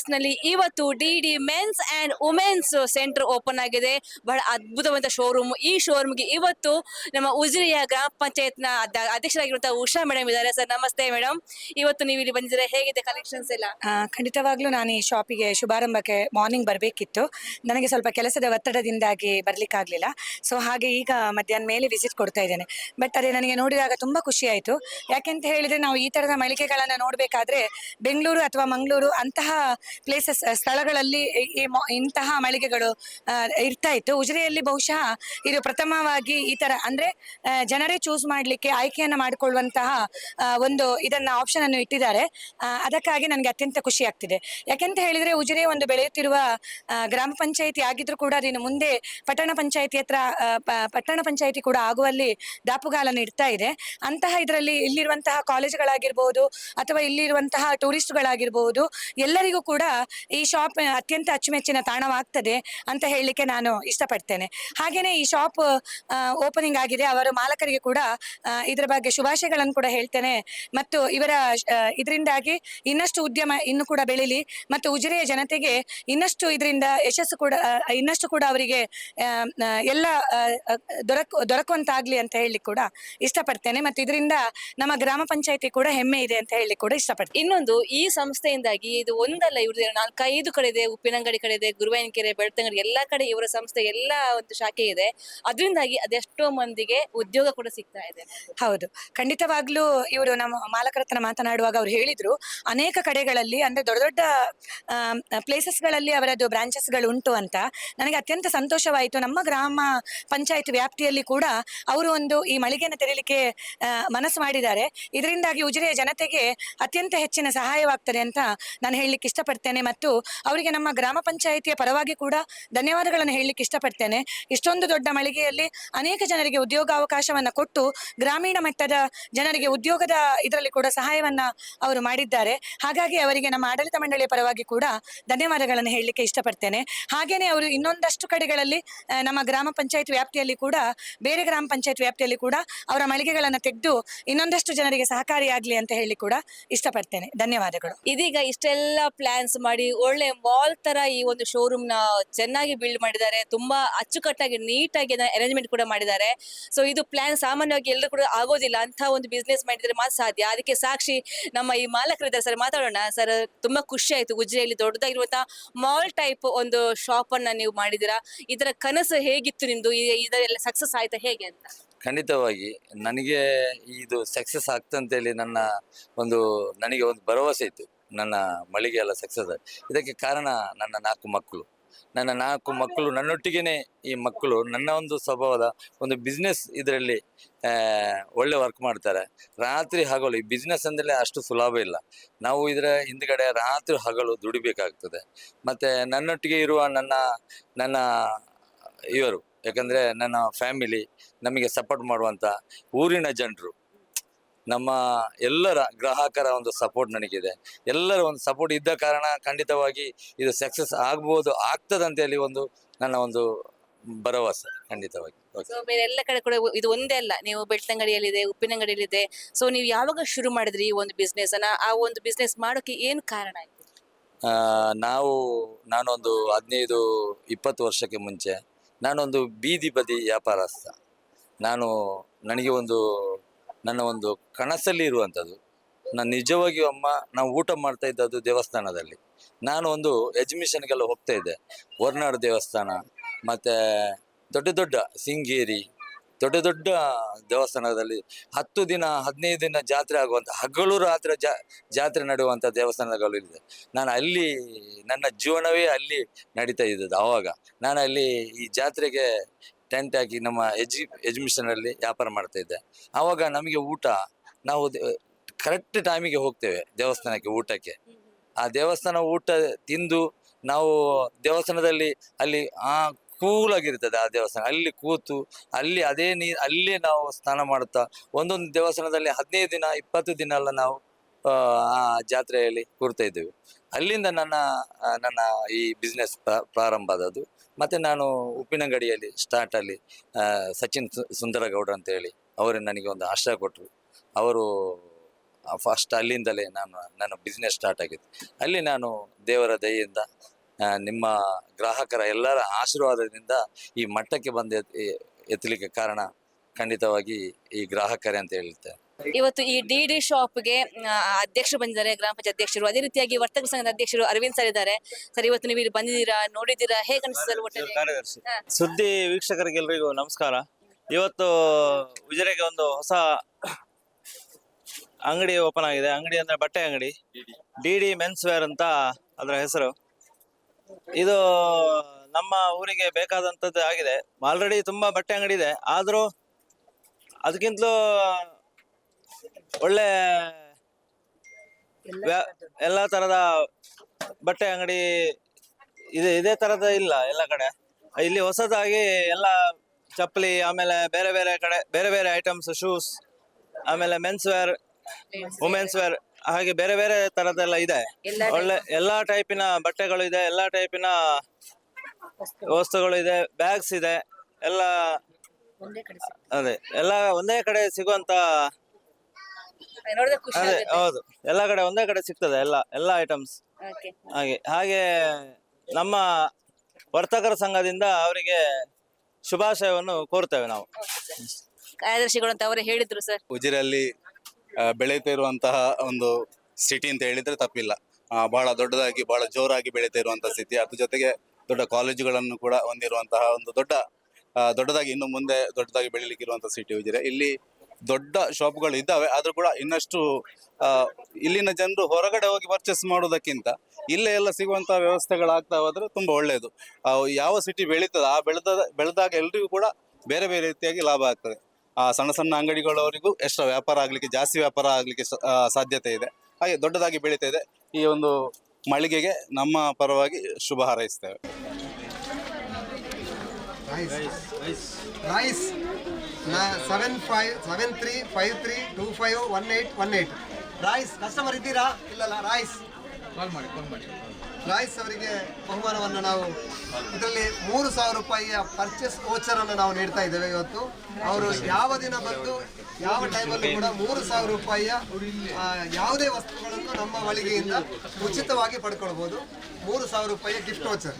ಕ್ರಾಸ್ನಲ್ಲಿ ಇವತ್ತು D D men's and women's centre open ಆಗಿದೆ. ಬಹಳ ಅದ್ಭುತವಾದ ಶೋರೂಮ್ ಈ ಶೋರೂಮ್ಗೆ ಇವತ್ತು ನಮ್ಮ ಉಜಿರಿಯ ಗ್ರಾಮ ಪಂಚಾಯತ್ನ ಅಧ್ಯಕ್ಷರಾಗಿರುವಂತಹ ಉಷಾ ಮೇಡಮ್ ಇದ್ದಾರೆ. ಸರ್, ನಮಸ್ತೆ ಮೇಡಮ್ ಇವತ್ತು ನೀವು ಇಲ್ಲಿ ಬಂದಿದ್ದೀರಾ? ಹೇಗಿದೆ ಕಲೆಕ್ಷನ್ಸ್ ಎಲ್ಲ? ಖಂಡಿತವಾಗ್ಲೂ ನಾನು ಈ ಶಾಪಿಗೆ ಶುಭಾರಂಭಕ್ಕೆ ಮಾರ್ನಿಂಗ್ ಬರಬೇಕಿತ್ತು. ನನಗೆ ಸ್ವಲ್ಪ ಕೆಲಸದ ಒತ್ತಡದಿಂದಾಗಿ ಬರ್ಲಿಕ್ಕಾಗ್ಲಿಲ್ಲ. ಸೊ ಹಾಗೆ ಈಗ ಮಧ್ಯಾಹ್ನ ಮೇಲೆ ವಿಸಿಟ್ ಕೊಡ್ತಾ ಇದ್ದೇನೆ. ಬಟ್ ಅದೇ ನನಗೆ ನೋಡಿದಾಗ ತುಂಬಾ ಖುಷಿ ಆಯಿತು. ಯಾಕೆಂತ ಹೇಳಿದ್ರೆ ನಾವು ಈ ತರದ ಮಳಿಗೆಗಳನ್ನು ನೋಡಬೇಕಾದ್ರೆ ಬೆಂಗಳೂರು ಅಥವಾ ಮಂಗಳೂರು ಅಂತಹ ಪ್ಲೇಸಸ್ ಸ್ಥಳಗಳಲ್ಲಿ ಇಂತಹ ಮಳಿಗೆಗಳು ಇರ್ತಾ ಇತ್ತು. ಉಜಿರೆಯಲ್ಲಿ ಬಹುಶಃ ಇದು ಪ್ರಥಮವಾಗಿ ಈ ತರ ಅಂದ್ರೆ ಜನರೇ ಚೂಸ್ ಮಾಡ್ಲಿಕ್ಕೆ ಆಯ್ಕೆಯನ್ನ ಮಾಡಿಕೊಳ್ಳುವಂತಹ ಒಂದು ಇದನ್ನ ಆಪ್ಷನ್ ಅನ್ನು ಇಟ್ಟಿದ್ದಾರೆ. ಅದಕ್ಕಾಗಿ ನನಗೆ ಅತ್ಯಂತ ಖುಷಿ ಆಗ್ತಿದೆ. ಯಾಕೆಂತ ಹೇಳಿದ್ರೆ ಉಜಿರೆ ಒಂದು ಬೆಳೆಯುತ್ತಿರುವ ಗ್ರಾಮ ಪಂಚಾಯಿತಿ ಆಗಿದ್ರು ಕೂಡ ಅದನ್ನು ಮುಂದೆ ಪಟ್ಟಣ ಪಂಚಾಯಿತಿ ಹತ್ರ ಪಟ್ಟಣ ಪಂಚಾಯಿತಿ ಕೂಡ ಆಗುವಲ್ಲಿ ದಾಪುಗಾಲನ್ನು ಇಡ್ತಾ ಇದೆ. ಅಂತಹ ಇದರಲ್ಲಿ ಇಲ್ಲಿರುವಂತಹ ಕಾಲೇಜುಗಳಾಗಿರ್ಬಹುದು ಅಥವಾ ಇಲ್ಲಿರುವಂತಹ ಟೂರಿಸ್ಟ್ಗಳಾಗಿರ್ಬಹುದು ಎಲ್ಲರಿಗೂ ಕೂಡ ಈ ಶಾಪ್ ಅತ್ಯಂತ ಅಚ್ಚುಮೆಚ್ಚಿನ ತಾಣವಾಗ್ತದೆ ಅಂತ ಹೇಳಲಿಕ್ಕೆ ನಾನು ಇಷ್ಟಪಡ್ತೇನೆ. ಹಾಗೇನೆ ಈ ಶಾಪ್ ಓಪನಿಂಗ್ ಆಗಿದೆ, ಅವರ ಮಾಲಕರಿಗೆ ಕೂಡ ಇದರ ಬಗ್ಗೆ ಶುಭಾಶಯಗಳನ್ನು ಕೂಡ ಹೇಳ್ತೇನೆ. ಮತ್ತು ಇವರ ಇದರಿಂದಾಗಿ ಇನ್ನಷ್ಟು ಉದ್ಯಮ ಇನ್ನು ಕೂಡ ಬೆಳಿಲಿ. ಮತ್ತು ಉಜಿರೆಯ ಜನತೆಗೆ ಇನ್ನಷ್ಟು ಇದರಿಂದ ಯಶಸ್ಸು ಕೂಡ ಇನ್ನಷ್ಟು ಕೂಡ ಅವರಿಗೆ ಎಲ್ಲ ದೊರಕು, ದೊರಕುವಂತಾಗ್ಲಿ ಅಂತ ಹೇಳಿ ಕೂಡ ಇಷ್ಟಪಡ್ತೇನೆ. ಮತ್ತು ಇದರಿಂದ ನಮ್ಮ ಗ್ರಾಮ ಪಂಚಾಯಿತಿ ಕೂಡ ಹೆಮ್ಮೆ ಇದೆ ಅಂತ ಹೇಳಿ ಕೂಡ ಇಷ್ಟಪಡ್ತೇನೆ. ಇನ್ನೊಂದು ಈ ಸಂಸ್ಥೆಯಿಂದಾಗಿ ಇದು ಒಂದಲ್ಲ ಇವ್ರದ್ದು ನಾಲ್ಕೈದು ಕಡೆ ಇದೆ, ಉಪ್ಪಿನಂಗಡಿ ಕಡೆ ಇದೆ ಗುರುವಾಯನಕೆರೆ ಬೆಳ್ತಂಗಡಿ ಎಲ್ಲಾ ಕಡೆ ಇವರ ಸಂಸ್ಥೆ ಎಲ್ಲಾ ಒಂದು ಶಾಖೆ ಇದೆ. ಅದರಿಂದಾಗಿ ಅದೆಷ್ಟೋ ಮಂದಿಗೆ ಉದ್ಯೋಗ ಕೂಡ ಸಿಗ್ತಾ ಇದೆ. ಹೌದು. ಖಂಡಿತವಾಗ್ಲೂ ಇವರು ನಮ್ಮ ಮಾಲಕರತ್ನ ಮಾತನಾಡುವಾಗ ಅವ್ರು ಹೇಳಿದ್ರು, ಅನೇಕ ಕಡೆಗಳಲ್ಲಿ ಅಂದ್ರೆ ದೊಡ್ಡ ದೊಡ್ಡ ಪ್ಲೇಸಸ್ಗಳಲ್ಲಿ ಅವರದ್ದು ಬ್ರಾಂಚಸ್ಗಳು ಉಂಟು ಅಂತ. ನನಗೆ ಅತ್ಯಂತ ಸಂತೋಷವಾಯಿತು. ನಮ್ಮ ಗ್ರಾಮ ಪಂಚಾಯತ್ ವ್ಯಾಪ್ತಿಯಲ್ಲಿ ಕೂಡ ಅವರು ಒಂದು ಈ ಮಳಿಗೆಯನ್ನು ತೆರೀಲಿಕ್ಕೆ ಮನಸ್ಸು ಮಾಡಿದ್ದಾರೆ. ಇದರಿಂದಾಗಿ ಉಜಿರೆಯ ಜನತೆಗೆ ಅತ್ಯಂತ ಹೆಚ್ಚಿನ ಸಹಾಯವಾಗ್ತದೆ ಅಂತ ನಾನು ಹೇಳಲಿಕ್ಕೆ ಇಷ್ಟಪಡ್ತೇನೆ. ಮತ್ತು ಅವರಿಗೆ ನಮ್ಮ ಗ್ರಾಮ ಪಂಚಾಯಿತಿಯ ಪರವಾಗಿ ಕೂಡ ಧನ್ಯವಾದಗಳನ್ನು ಹೇಳಲಿಕ್ಕೆ ಇಷ್ಟಪಡ್ತೇನೆ. ಇಷ್ಟೊಂದು ದೊಡ್ಡ ಮಳಿಗೆಯಲ್ಲಿ ಅನೇಕ ಜನರಿಗೆ ಉದ್ಯೋಗಾವಕಾಶವನ್ನ ಕೊಟ್ಟು ಗ್ರಾಮೀಣ ಮಟ್ಟದ ಜನರಿಗೆ ಉದ್ಯೋಗದ ಇದರಲ್ಲಿ ಕೂಡ ಸಹಾಯವನ್ನ ಅವರು ಮಾಡಿದ್ದಾರೆ. ಹಾಗಾಗಿ ಅವರಿಗೆ ನಮ್ಮ ಆಡಳಿತ ಮಂಡಳಿಯ ಪರವಾಗಿ ಕೂಡ ಧನ್ಯವಾದಗಳನ್ನು ಹೇಳಲಿಕ್ಕೆ ಇಷ್ಟಪಡ್ತೇನೆ. ಹಾಗೇನೆ ಅವರು ಇನ್ನೊಂದಷ್ಟು ಕಡೆಗಳಲ್ಲಿ ನಮ್ಮ ಗ್ರಾಮ ಪಂಚಾಯತ್ ವ್ಯಾಪ್ತಿಯಲ್ಲಿ ಕೂಡ, ಬೇರೆ ಗ್ರಾಮ ಪಂಚಾಯತ್ ವ್ಯಾಪ್ತಿಯಲ್ಲಿ ಕೂಡ ಅವರ ಮಳಿಗೆಗಳನ್ನು ತೆಗೆದು ಇನ್ನೊಂದಷ್ಟು ಜನರಿಗೆ ಸಹಕಾರಿಯಾಗಲಿ ಅಂತ ಹೇಳಿ ಕೂಡ ಇಷ್ಟಪಡ್ತೇನೆ. ಧನ್ಯವಾದಗಳು. ಇದೀಗ ಇಷ್ಟೆಲ್ಲ ಪ್ಲಾನ್ಸ್ ಮಾಡಿ ಒಳ್ಳೆ ಮಾಲ್ ತರ ಈ ಒಂದು ಶೋರೂಮ್ನ ಚೆನ್ನಾಗಿ ಬಿಲ್ಡ್ ಮಾಡಿದ್ದಾರೆ. ತುಂಬಾ ಅಚ್ಚುಕಟ್ಟಾಗಿ ನೀಟಾಗಿ ಅರೇಂಜ್ಮೆಂಟ್ ಕೂಡ ಮಾಡಿದ್ದಾರೆ. ಸೊ ಇದು ಪ್ಲಾನ್ ಸಾಮಾನ್ಯವಾಗಿ ಎಲ್ಲರೂ ಕೂಡ ಆಗೋದಿಲ್ಲ. ಅಂತ ಒಂದು ಬಿಸ್ನೆಸ್ ಮಾಡಿದ್ರೆ ಮಾತ್ರ ಸಾಧ್ಯ. ಅದಕ್ಕೆ ಸಾಕ್ಷಿ ನಮ್ಮ ಈ ಮಾಲಕರಿದ್ದಾರೆ ಸರ್, ಮಾತಾಡೋಣ. ಸರ್, ತುಂಬಾ ಖುಷಿ ಆಯ್ತು. ಉಜ್ರೆಯಲ್ಲಿ ದೊಡ್ಡದಾಗಿರುವಂತಹ ಮಾಲ್ ಟೈಪ್ ಒಂದು ಶಾಪ್ ಅನ್ನ ನೀವು ಮಾಡಿದಿರಾ ಇದರ ಕನಸು ಹೇಗಿತ್ತು ನಿಮ್ದು? ಇದೆಲ್ಲ ಸಕ್ಸಸ್ ಆಯ್ತಾ ಹೇಗೆ ಅಂತ? ಖಂಡಿತವಾಗಿ. ನನಗೆ ಇದು ಸಕ್ಸಸ್ ಆಗ್ತಂತೇಳಿ ನನ್ನ ಒಂದು, ನನಗೆ ಒಂದು ಭರವಸೆ ಇತ್ತು. ನನ್ನ ಮಳಿಗೆ ಎಲ್ಲ ಸಕ್ಸಸ್ ಇದಕ್ಕೆ ಕಾರಣ ನನ್ನ ನಾಲ್ಕು ಮಕ್ಕಳು. ನನ್ನ ನಾಲ್ಕು ಮಕ್ಕಳು ನನ್ನೊಟ್ಟಿಗೆನೆ ಈ ಮಕ್ಕಳು, ನನ್ನ ಒಂದು ಸ್ವಭಾವದ ಒಂದು ಬಿಸ್ನೆಸ್ ಇದರಲ್ಲಿ ಒಳ್ಳೆ ವರ್ಕ್ ಮಾಡ್ತಾರೆ. ರಾತ್ರಿ ಹಗಲು, ಈ ಬಿಸ್ನೆಸ್ ಅಂದರೆ ಅಷ್ಟು ಸುಲಭ ಇಲ್ಲ. ನಾವು ಇದರ ಹಿಂದ್ಗಡೆ ರಾತ್ರಿ ಹಗಲು ದುಡಿಬೇಕಾಗ್ತದೆ. ಮತ್ತು ನನ್ನೊಟ್ಟಿಗೆ ಇರುವ ನನ್ನ ನನ್ನ ಇವರು, ಯಾಕಂದರೆ ನನ್ನ ಫ್ಯಾಮಿಲಿ ನಮಗೆ ಸಪೋರ್ಟ್ ಮಾಡುವಂಥ ಊರಿನ ಜನರು. ನಮ್ಮ ಎಲ್ಲರ ಗ್ರಾಹಕರ ಒಂದು ಸಪೋರ್ಟ್ ನನಗಿದೆ. ಎಲ್ಲರ ಒಂದು ಸಪೋರ್ಟ್ ಇದ್ದ ಕಾರಣ ಖಂಡಿತವಾಗಿ ಇದು ಸಕ್ಸಸ್ ಆಗ್ಬೋದು ಆಗ್ತದಂತ ಹೇಳಿ ಒಂದು ನನ್ನ ಒಂದು ಭರವಸೆ ಖಂಡಿತವಾಗಿ. ಬೇರೆ ಎಲ್ಲ ಕಡೆ ಕೂಡ ಇದು ಒಂದೇ ಅಲ್ಲ ನೀವು ಬೆಳ್ತಂಗಡಿಯಲ್ಲಿದೆ ಉಪ್ಪಿನಂಗಡಿಯಲ್ಲಿದೆ. ಸೊ ನೀವು ಯಾವಾಗ ಶುರು ಮಾಡಿದ್ರಿ ಈ ಒಂದು ಬಿಸ್ನೆಸ್ ಅನ್ನ? ಆ ಒಂದು ಬಿಸ್ನೆಸ್ ಮಾಡೋಕೆ ಏನು ಕಾರಣ ಆಯ್ತು? ಆ, ನಾವು ನಾನೊಂದು ಹದಿನೈದು ಇಪ್ಪತ್ತು ವರ್ಷಕ್ಕೆ ಮುಂಚೆ ನಾನೊಂದು ಬೀದಿ ಬದಿ ವ್ಯಾಪಾರಸ್ಥ. ನಾನು ನನಗೆ ಒಂದು ನನ್ನ ಒಂದು ಕನಸಲ್ಲಿ ಇರುವಂಥದ್ದು. ನಾನು ನಿಜವಾಗಿಯೂ ಅಮ್ಮ, ನಾವು ಊಟ ಮಾಡ್ತಾ ಇದ್ದದ್ದು ದೇವಸ್ಥಾನದಲ್ಲಿ. ನಾನು ಒಂದು ಎಜುಮಿಷನ್ಗೆಲ್ಲ ಹೋಗ್ತಾ ಇದ್ದೆ. ಹೊರ್ನಾಡು ದೇವಸ್ಥಾನ, ಮತ್ತು ದೊಡ್ಡ ದೊಡ್ಡ ಸಿಂಗೇರಿ ದೊಡ್ಡ ದೊಡ್ಡ ದೇವಸ್ಥಾನದಲ್ಲಿ ಹತ್ತು ದಿನ, ಹದಿನೈದು ದಿನ ಜಾತ್ರೆ ಆಗುವಂಥ, ಹಗಲು ರಾತ್ರಿ ಜಾ, ಜಾತ್ರೆ ನಡೆಯುವಂಥ ದೇವಸ್ಥಾನಗಳು ಇದೆ ನಾನು ಅಲ್ಲಿ, ನನ್ನ ಜೀವನವೇ ಅಲ್ಲಿ ನಡೀತಾ ಇದ್ದದ್ದು ಆವಾಗ. ನಾನು ಅಲ್ಲಿ ಈ ಜಾತ್ರೆಗೆ ಟೆಂಟ್ ಹಾಕಿ ನಮ್ಮ ಎಜಿ ಎಜುಮಿಷನಲ್ಲಿ ವ್ಯಾಪಾರ ಮಾಡ್ತಾ ಇದ್ದೆ. ಆವಾಗ ನಮಗೆ ಊಟ, ನಾವು ಕರೆಕ್ಟ್ ಟೈಮಿಗೆ ಹೋಗ್ತೇವೆ ದೇವಸ್ಥಾನಕ್ಕೆ ಊಟಕ್ಕೆ. ಆ ದೇವಸ್ಥಾನ ಊಟ ತಿಂದು ನಾವು ದೇವಸ್ಥಾನದಲ್ಲಿ ಅಲ್ಲಿ, ಆ ಕೂಲ್ ಆಗಿರ್ತದೆ ಆ ದೇವಸ್ಥಾನ. ಅಲ್ಲಿ ಕೂತು, ಅಲ್ಲಿ ಅದೇ ನೀ, ಅಲ್ಲೇ ನಾವು ಸ್ನಾನ ಮಾಡುತ್ತಾ, ಒಂದೊಂದು ದೇವಸ್ಥಾನದಲ್ಲಿ ಹದಿನೈದು ದಿನ, ಇಪ್ಪತ್ತು ದಿನ ಎಲ್ಲ ನಾವು, ಆ ಜಾತ್ರೆಯಲ್ಲಿ ಕೂರ್ತಾ ಇದ್ದೇವೆ. ಅಲ್ಲಿಂದ ನನ್ನ ನನ್ನ ಈ ಬಿಸ್ನೆಸ್ ಪ್ರಾರಂಭ ಆದದ್ದು. ಮತ್ತೆ ನಾನು ಉಪ್ಪಿನಂಗಡಿಯಲ್ಲಿ ಸ್ಟಾರ್ಟ್ ಅಲ್ಲಿ ಸಚಿನ್ ಸುಂದರಗೌಡ ಅಂತ ಹೇಳಿ, ಅವರು ನನಗೆ ಒಂದು ಆಶ್ರಯ ಕೊಟ್ಟರು ಅವರು ಫಸ್ಟ್ ಅಲ್ಲಿಂದಲೇ ನಾನು, ನನ್ನ ಬಿಸ್ನೆಸ್ ಸ್ಟಾರ್ಟ್ ಆಗಿತ್ತು ಅಲ್ಲಿ ನಾನು ದೇವರ ದಯೆಯಿಂದ ನಿಮ್ಮ ಗ್ರಾಹಕರ ಎಲ್ಲರ ಆಶೀರ್ವಾದದಿಂದ ಈ ಮಟ್ಟಕ್ಕೆ ಬಂದು ಎತ್- ಎತ್ತಲಿಕ್ಕೆ ಕಾರಣ ಖಂಡಿತವಾಗಿ ಈ ಗ್ರಾಹಕರೇ ಅಂತ ಹೇಳ್ತೇನೆ ಇವತ್ತು ಈ ಡಿ ಡಿ ಶಾಪ್ಗೆ ಅಧ್ಯಕ್ಷರು ಬಂದಿದ್ದಾರೆ ಗ್ರಾಮ ಪಂಚಾಯತ್ ಅಧ್ಯಕ್ಷರು. ಅದೇ ರೀತಿಯಾಗಿ ವರ್ತಕ ಸಂಘದ ಅಧ್ಯಕ್ಷರು ಅರವಿಂದ್ ಸರ್ ಇದ್ದಾರೆ. ಸರ್ ಇವತ್ತು ನೀವು ಇಲ್ಲಿ ಬಂದಿದ್ದೀರಾ ನೋಡಿದ್ದೀರಾ ಹೇಗೆ ಅನಿಸ್ತದೆ ಕಾರ್ಯದರ್ಶಿ. ಸುದ್ದಿ ವೀಕ್ಷಕರಿಗೆಲ್ಲರಿಗೂ ನಮಸ್ಕಾರ. ಇವತ್ತು ಉಜಿರೆಗೆ ಒಂದು ಹೊಸ ಅಂಗಡಿ ಓಪನ್ ಆಗಿದೆ. ಅಂಗಡಿ ಅಂದ್ರೆ ಬಟ್ಟೆ ಅಂಗಡಿ. ಡಿ ಡಿ ಮೆನ್ಸ್ ವೇರ್ ಅಂತ ಅದರ ಹೆಸರು. ಇದು ನಮ್ಮ ಊರಿಗೆ ಬೇಕಾದಂತದ್ದು ಆಗಿದೆ. ಆಲ್ರೆಡಿ ತುಂಬಾ ಬಟ್ಟೆ ಅಂಗಡಿ ಇದೆ. ಆದ್ರೂ ಅದಕ್ಕಿಂತಲೂ ಒಳ್ಳೆ ಎಲ್ಲ ಎಲ್ಲಾ ತರದ ಬಟ್ಟೆ ಅಂಗಡಿ ಇದೆ ಇದೇ ತರದ ಇಲ್ಲ ಎಲ್ಲ ಕಡೆ. ಇಲ್ಲಿ ಹೊಸದಾಗಿ ಎಲ್ಲ ಚಪ್ಪಲಿ ಆಮೇಲೆ ಬೇರೆ ಬೇರೆ ಕಡೆ ಬೇರೆ ಬೇರೆ ಐಟಮ್ಸ್ ಶೂಸ್ ಆಮೇಲೆ ಮೆನ್ಸ್ ವೇರ್ ವುಮೆನ್ಸ್ ವೇರ್ ಹಾಗೆ ಬೇರೆ ಬೇರೆ ತರದೆಲ್ಲ ಇದೆ. ಒಳ್ಳೆ ಎಲ್ಲಾ ಟೈಪಿನ ಬಟ್ಟೆಗಳು ಇದೆ ಎಲ್ಲಾ ಟೈಪಿನ ವಸ್ತುಗಳು ಇದೆ ಬ್ಯಾಗ್ಸ್ ಇದೆ ಎಲ್ಲ ಒಂದೇ ಕಡೆ ಅದೇ ಎಲ್ಲ ಒಂದೇ ಕಡೆ ಸಿಗುವಂತ. ನೋಡಿದ್ರೆ ಖುಷಿ ಅದೇ ಆಗುತ್ತೆ. ಹೌದು. ಎಲ್ಲ ಕಡೆ ಒಂದೇ ಕಡೆ ಸಿಗ್ತದೆ ಎಲ್ಲ ಎಲ್ಲ ಐಟಮ್ಸ್. ಹಾಗೆ ಹಾಗೆ ನಮ್ಮ ವರ್ತಕರ ಸಂಘದಿಂದ ಅವರಿಗೆ ಶುಭಾಶಯವನ್ನು ಕೋರ್ತೇವೆ ನಾವು. ಕಾರ್ಯದರ್ಶಿಗಳು ಅಂತ ಅವರೇ ಹೇಳಿದ್ರು ಸರ್ ಉಜಿರಲ್ಲಿ ಆ, ಬೆಳೀತಾ ಇರುವಂತಹ ಒಂದು ಸಿಟಿ ಅಂತ ಹೇಳಿದ್ರೆ ತಪ್ಪಿಲ್ಲ. ಆ, ಬಹಳ ದೊಡ್ಡದಾಗಿ ಬಹಳ ಜೋರಾಗಿ ಬೆಳೀತಾ ಇರುವಂತಹ ಸ್ಥಿತಿ ಅದ್ರ ಜೊತೆಗೆ ದೊಡ್ಡ ಕಾಲೇಜುಗಳನ್ನು ಕೂಡ ಹೊಂದಿರುವಂತಹ ಒಂದು ದೊಡ್ಡ ಆ, ದೊಡ್ಡದಾಗಿ ಇನ್ನು ಮುಂದೆ ದೊಡ್ಡದಾಗಿ ಬೆಳಿಲಿಕ್ಕೆ ಇರುವಂತಹ ಸಿಟಿ ಉಜಿರೆ. ಇಲ್ಲಿ ದೊಡ್ಡ ಶಾಪ್ಗಳು ಇದ್ದಾವೆ, ಆದರೂ ಕೂಡ ಇನ್ನಷ್ಟು ಇಲ್ಲಿನ ಜನರು ಹೊರಗಡೆ ಹೋಗಿ ಪರ್ಚೇಸ್ ಮಾಡೋದಕ್ಕಿಂತ ಇಲ್ಲೇ ಎಲ್ಲ ಸಿಗುವಂತಹ ವ್ಯವಸ್ಥೆಗಳಾಗ್ತಾ ಹೋದ್ರೆ ತುಂಬಾ ಒಳ್ಳೆಯದು ಯಾವ ಸಿಟಿ ಬೆಳೀತದೆ ಆ ಬೆಳೆದ, ಬೆಳೆದಾಗ ಎಲ್ರಿಗೂ ಕೂಡ ಬೇರೆ ಬೇರೆ ರೀತಿಯಾಗಿ ಲಾಭ ಆಗ್ತದೆ. ಆ, ಸಣ್ಣ ಸಣ್ಣ ಅಂಗಡಿಗಳವರಿಗೂ ಎಷ್ಟೋ ವ್ಯಾಪಾರ ಆಗ್ಲಿಕ್ಕೆ, ಜಾಸ್ತಿ ವ್ಯಾಪಾರ ಆಗ್ಲಿಕ್ಕೆ ಸಾಧ್ಯತೆ ಇದೆ. ಹಾಗೆ ದೊಡ್ಡದಾಗಿ ಬೆಳೀತಾ ಇದೆ. ಈ ಒಂದು ಮಳಿಗೆಗೆ ನಮ್ಮ ಪರವಾಗಿ ಶುಭ ಹಾರೈಸ್ತೇವೆ. Rice seven five seven three five three two five one eight one eight rice customer ಇದ್ದೀರಾ? ಇಲ್ಲಲ್ಲ ರೈಸ್ ಕಾಲ್ ಮಾಡಿ ಕಾಲ್ ಮಾಡಿ. ರಾಯ್ಸ್ ಅವರಿಗೆ ಬಹುಮಾನವನ್ನು ನಾವು ಇದರಲ್ಲಿ ಮೂರು ಸಾವಿರ ರೂಪಾಯಿಯ ಪರ್ಚೇಸ್ ಅನ್ನು ನಾವು ನೀಡ್ತಾ ಇದ್ದೇವೆ ಇವತ್ತು. ಅವರು ಯಾವ ದಿನ ಬಂದು ಯಾವ ಟೈಮಲ್ಲಿ ಕೂಡ ಮೂರು ಸಾವಿರ ರೂಪಾಯಿಯ ಯಾವುದೇ ವಸ್ತುಗಳನ್ನು ನಮ್ಮ ಮಳಿಗೆಯಿಂದ ಉಚಿತವಾಗಿ ಪಡ್ಕೊಳ್ಬೋದು. ಮೂರು ಸಾವಿರ ರೂಪಾಯಿಯ ಗಿಫ್ಟ್ ವೋಚರ್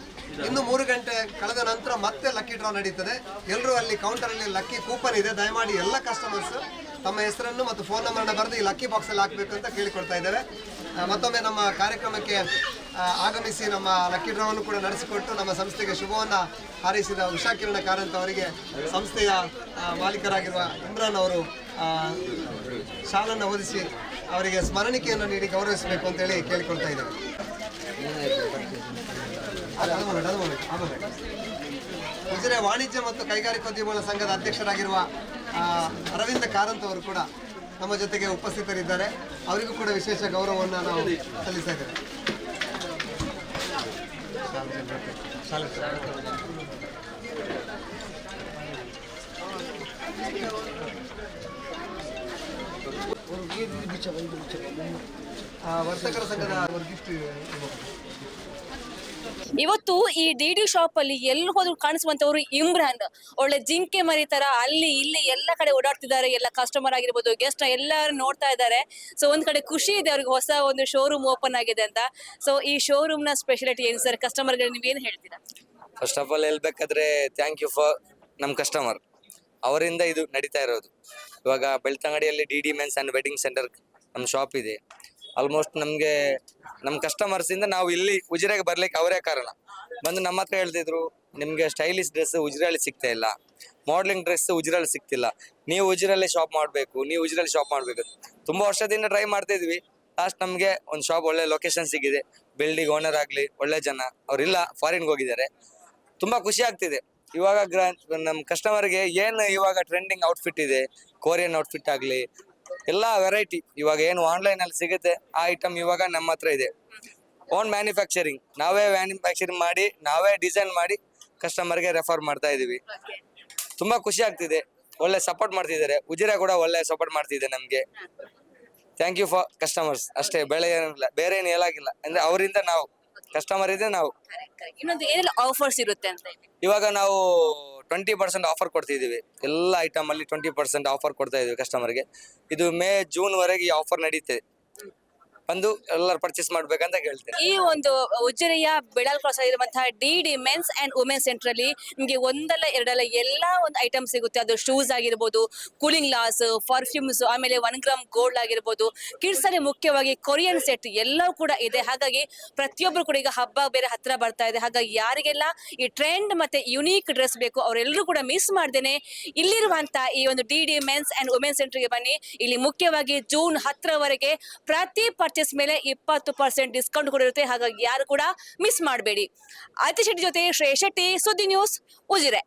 ಇನ್ನು ಮೂರು ಗಂಟೆ ಕಳೆದ ನಂತರ ಮತ್ತೆ ಲಕ್ಕಿ ಡ್ರಾ ನಡೀತದೆ. ಎಲ್ಲರೂ ಅಲ್ಲಿ ಕೌಂಟರಲ್ಲಿ ಲಕ್ಕಿ ಕೂಪನ್ ಇದೆ. ದಯಮಾಡಿ ಎಲ್ಲ ಕಸ್ಟಮರ್ಸ್ ತಮ್ಮ ಹೆಸರನ್ನು ಮತ್ತು ಫೋನ್ ನಂಬರ್ನ ಬರೆದು ಈ ಲಕ್ಕಿ ಬಾಕ್ಸಲ್ಲಿ ಹಾಕಬೇಕು ಅಂತ ಕೇಳಿಕೊಳ್ತಾ ಇದ್ದೇವೆ ಮತ್ತೊಮ್ಮೆ ನಮ್ಮ ಕಾರ್ಯಕ್ರಮಕ್ಕೆ ಆಗಮಿಸಿ ನಮ್ಮ ಲಕ್ಕಿ ಡ್ರಾವನ್ನು ಕೂಡ ನಡೆಸಿಕೊಟ್ಟು ನಮ್ಮ ಸಂಸ್ಥೆಗೆ ಶುಭವನ್ನು ಹಾರೈಸಿದ ಉಷಾ ಕಿರಣ ಕಾರಂತ್ ಅವರಿಗೆ ಸಂಸ್ಥೆಯ ಮಾಲೀಕರಾಗಿರುವ ಇಮ್ರಾನ್ ಅವರು ಶಾಲನ್ನು ಓದಿಸಿ ಅವರಿಗೆ ಸ್ಮರಣಿಕೆಯನ್ನು ನೀಡಿ ಗೌರವಿಸಬೇಕು ಅಂತೇಳಿ ಕೇಳಿಕೊಳ್ತಾ ಇದ್ದೇವೆ ಗುಜರೆ ವಾಣಿಜ್ಯ ಮತ್ತು ಕೈಗಾರಿಕೋದ್ಯಮಗಳ ಸಂಘದ ಅಧ್ಯಕ್ಷರಾಗಿರುವ ಅರವಿಂದ ಕಾರಂತ್ ಅವರು ಕೂಡ ನಮ್ಮ ಜೊತೆಗೆ ಉಪಸ್ಥಿತರಿದ್ದಾರೆ. ಅವರಿಗೂ ಕೂಡ ವಿಶೇಷ ಗೌರವವನ್ನು ನಾವು ಸಲ್ಲಿಸ್ತಾ ವರ್ತಕರ ಸಂಘದ ಒಂದು ಗಿಫ್ಟ್ ಇವತ್ತು ಈ ಡಿ ಡಿ ಶಾಪ್ ಅಲ್ಲಿ ಎಲ್ಲಿ ಹೋದ್ರು ಕಾಣಿಸುವಂತವ್ರು ಇಮ್ರಾನ್. ಒಳ್ಳೆ ಜಿಂಕೆ ಮರಿ ತರ ಅಲ್ಲಿ ಇಲ್ಲಿ ಎಲ್ಲ ಕಡೆ ಓಡಾಡ್ತಿದ್ದಾರೆ, ಎಲ್ಲ ಕಸ್ಟಮರ್ ಆಗಿರ್ಬೋದು ಗೆಸ್ಟ್ ಎಲ್ಲರೂ ನೋಡ್ತಾ ಇದ್ದಾರೆ. ಸೊ ಒಂದ್ ಕಡೆ ಖುಷಿ ಇದೆ ಅವ್ರಿಗೆ ಹೊಸ ಒಂದು ಶೋರೂಮ್ ಓಪನ್ ಆಗಿದೆ ಅಂತ. ಸೊ ಈ ಶೋರೂಮ್ನ ಸ್ಪೆಷಾಲಿಟಿ ಏನು ಸರ್ ಕಸ್ಟಮರ್ಗೆ ನೀವು ಏನ್ ಹೇಳ್ತೀರಾ? ಫಸ್ಟ್ ಆಫ್ ಆಲ್ ಹೇಳ್ಬೇಕಾದ್ರೆ ಥ್ಯಾಂಕ್ ಯು ಫಾರ್ ನಮ್ಮ ಕಸ್ಟಮರ್ ಅವರಿಂದ ಇದು ನಡೀತಾ ಇರೋದು. ಇವಾಗ ಬೆಳ್ತಂಗಡಿಯಲ್ಲಿ D D men's and wedding centre ನಮ್ಮ ಶಾಪ್ ಇದೆ. ಆಲ್ಮೋಸ್ಟ್ ನಮಗೆ ನಮ್ಮ ಕಸ್ಟಮರ್ಸಿಂದ ನಾವು ಇಲ್ಲಿ ಉಜಿರೆಗೆ ಬರ್ಲಿಕ್ಕೆ ಅವರೇ ಕಾರಣ. ಬಂದು ನಮ್ಮ ಹತ್ರ ಹೇಳ್ತಿದ್ರು, ನಿಮ್ಗೆ ಸ್ಟೈಲಿಶ್ ಡ್ರೆಸ್ ಉಜಿರಲ್ಲಿ ಸಿಗ್ತಾ ಇಲ್ಲ. ಮಾಡ್ಲಿಂಗ್ ಡ್ರೆಸ್ ಉಜಿರಲ್ಲಿ ಸಿಗ್ತಿಲ್ಲ. ನೀವು ಉಜಿರಲ್ಲಿ ಶಾಪ್ ಮಾಡಬೇಕು, ನೀವು ಉಜಿರಲ್ಲಿ ಶಾಪ್ ಮಾಡಬೇಕು. ತುಂಬಾ ವರ್ಷದಿಂದ ಟ್ರೈ ಮಾಡ್ತಾ ಇದ್ವಿ. ಲಾಸ್ಟ್ ನಮಗೆ ಒಂದು ಶಾಪ್ ಒಳ್ಳೆ ಲೊಕೇಶನ್ ಸಿಗಿದೆ. ಬಿಲ್ಡಿಂಗ್ ಓನರ್ ಆಗಲಿ, ಒಳ್ಳೆ ಜನ. ಅವರಿಲ್ಲ ಫಾರಿನ್ಗೆ ಹೋಗಿದ್ದಾರೆ. ತುಂಬಾ ಖುಷಿ ಆಗ್ತಿದೆ. ಇವಾಗ ಗ್ರಾ ನಮ್ಮ ಕಸ್ಟಮರ್ಗೆ ಏನು ಇವಾಗ ಟ್ರೆಂಡಿಂಗ್ ಔಟ್ಫಿಟ್ ಇದೆ ಕೊರಿಯನ್ ಔಟ್ಫಿಟ್ ಆಗಲಿ ಎಲ್ಲ ವೆರೈಟಿ ಇವಾಗ ಏನು ಆನ್ಲೈನ್ ಅಲ್ಲಿ ಸಿಗುತ್ತೆ ಆ ಐಟಮ್ ಇವಾಗ ನಮ್ಮ ಹತ್ರ ಇದೆ. ಓನ್ ಮ್ಯಾನುಫ್ಯಾಕ್ಚರಿಂಗ್ ನಾವೇ ಮ್ಯಾನುಫ್ಯಾಕ್ಚರಿಂಗ್ ಮಾಡಿ ನಾವೇ ಡಿಸೈನ್ ಮಾಡಿ ಕಸ್ಟಮರ್ಗೆ ರೆಫರ್ ಮಾಡ್ತಾ ಇದೀವಿ. ತುಂಬಾ ಖುಷಿ ಆಗ್ತಿದೆ. ಒಳ್ಳೆ ಸಪೋರ್ಟ್ ಮಾಡ್ತಿದ್ದಾರೆ. ಉಜಿರೆ ಕೂಡ ಒಳ್ಳೆ ಸಪೋರ್ಟ್ ಮಾಡ್ತಿದೆ ನಮಗೆ. ಥ್ಯಾಂಕ್ ಯು ಫಾರ್ ಕಸ್ಟಮರ್ಸ್ ಅಷ್ಟೇ ಬೆಳೆ ಏನಿಲ್ಲ ಬೇರೆ ಏನು ಹೇಳಾಗಿಲ್ಲ ಅಂದ್ರೆ ಅವರಿಂದ ನಾವು. ಕಸ್ಟಮರ್ ಇದೆ ನಾವು. ಇನ್ನೊಂದು ಏನೆಲ್ಲ ಆಫರ್ಸ್ ಇರುತ್ತೆ ಅಂತ ಇವಾಗ ನಾವು ಟ್ವೆಂಟಿ ಪರ್ಸೆಂಟ್ ಆಫರ್ ಕೊಡ್ತಿದ್ದೀವಿ. ಎಲ್ಲ ಐಟಮಲ್ಲಿ ಟ್ವೆಂಟಿ ಪರ್ಸೆಂಟ್ ಆಫರ್ ಕೊಡ್ತಾ ಇದೀವಿ ಕಸ್ಟಮರ್ಗೆ ಇದು ಮೇ ಜೂನ್ ವರೆಗೆ ಈ ಆಫರ್ ನಡೀತದೆ ಬಂದು ಎಲ್ಲರೂ ಪರ್ಚೇಸ್ ಮಾಡ್ಬೇಕಂತ ಹೇಳ್ತೇನೆ ಈ ಒಂದು ಉಜಿರೆಯ ಬೆಳಲ್ ಕ್ರಾಸ್ ಆಗಿರುವಂತಹ D D men's and women's centre ಅಲ್ಲಿ ನಿಮಗೆ ಒಂದಲ್ಲ ಎರಡಲ್ಲ ಎಲ್ಲಾ ಒಂದು ಐಟಮ್ ಸಿಗುತ್ತೆ. ಅದು ಶೂಸ್ ಆಗಿರ್ಬೋದು ಕೂಲಿಂಗ್ ಗ್ಲಾಸ್ ಪರ್ಫ್ಯೂಮ್ಸ್ ಆಮೇಲೆ ಒನ್ ಗ್ರಾಮ್ ಗೋಲ್ಡ್ ಆಗಿರ್ಬೋದು. ಕಿಡ್ಸ್ ಅಲ್ಲಿ ಮುಖ್ಯವಾಗಿ ಕೊರಿಯನ್ ಸೆಟ್ ಎಲ್ಲವೂ ಕೂಡ ಇದೆ. ಹಾಗಾಗಿ ಪ್ರತಿಯೊಬ್ಬರು ಕೂಡ ಈಗ ಹಬ್ಬ ಬೇರೆ ಹತ್ರ ಬರ್ತಾ ಇದೆ. ಹಾಗಾಗಿ ಯಾರಿಗೆಲ್ಲ ಈ ಟ್ರೆಂಡ್ ಮತ್ತೆ ಯುನೀಕ್ ಡ್ರೆಸ್ ಬೇಕು ಅವರೆಲ್ಲರೂ ಕೂಡ ಮಿಸ್ ಮಾಡ್ದೇನೆ. ಇಲ್ಲಿರುವಂತಹ ಈ ಒಂದು ಡಿ ಮೆನ್ಸ್ ಅಂಡ್ ವುಮೆನ್ಸ್ ಸೆಂಟರ್ಗೆ ಬನ್ನಿ. ಇಲ್ಲಿ ಮುಖ್ಯವಾಗಿ ಜೂನ್ ಹತ್ತರವರೆಗೆ ಪ್ರತಿ ಪರ್ಚೇಸ್ ಮೇಲೆ ಇಪ್ಪತ್ತು ಪರ್ಸೆಂಟ್ ಡಿಸ್ಕೌಂಟ್ ಕೂಡ ಇರುತ್ತೆ. ಹಾಗಾಗಿ ಯಾರು ಕೂಡ ಮಿಸ್ ಮಾಡಬೇಡಿ. ಆಯ್ತು ಶೆಟ್ಟಿ ಜೊತೆ ಶ್ರೇಯ ಶೆಟ್ಟಿ ಸುದ್ದಿ ನ್ಯೂಸ್ ಉಜಿರೆ.